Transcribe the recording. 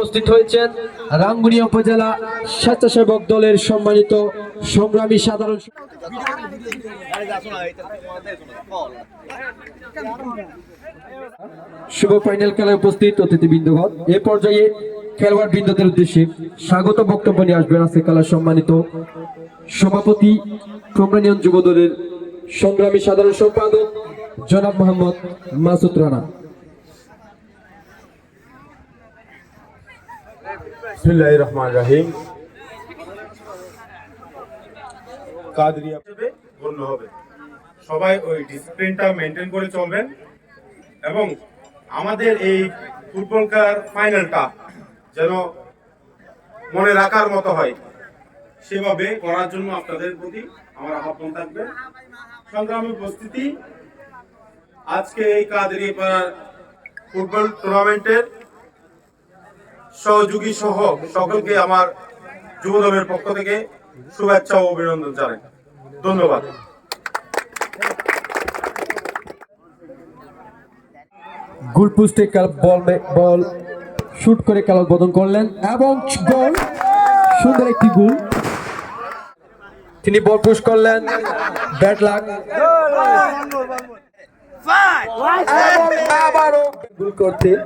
উপস্থিত হয়েছেন রাঙ্গুনিয়া উপজেলা স্বেচ্ছাসেবক দলের সম্মানিত সংগ্রামী সাধারণ শুভ ফাইনাল খেলায় উপস্থিত অতিথিবৃন্দগণ। এ পর্যায়ে খেলোয়াড় বৃন্দদের উদ্দেশ্যে স্বাগত বক্তব্য নিয়ে আসবেন আজকে খেলার সম্মানিত সভাপতি প্রমাণীয় যুব দলের সংগ্রামী সাধারণ সম্পাদক জনাব মোহাম্মদ মাসুদ রানা। বিসমিল্লাহির রহমানির রহিম কাদরিয়া গণ্য হবে। সবাই ওই ডিসিপ্লিনটা মেনটেন করে চলবেন এবং আমাদের এই ফুটবল খেলার ফাইনালটা যেন মনে রাখার মতো হয়, সেভাবে করার জন্য আপনাদের প্রতি আমার আহ্বান থাকবে। সংগ্রামী উপস্থিতি, আজকে এই কাদেরিয়া পাড়ার ফুটবল টুর্নামেন্টের সহযোগী সহ সকলকে আমার যুব দলের পক্ষ থেকে শুভেচ্ছা ও অভিনন্দন জানাই। ধন্যবাদ। গোল পোস্টে কাল- বল বল শুট করে খেলা উদ্বোধন করলেন এবং গোল সুন্দর একটি গোল। তিনি বল পুশ করলেন। ব্যাট লাগ। এবং আবারও গোল করতে।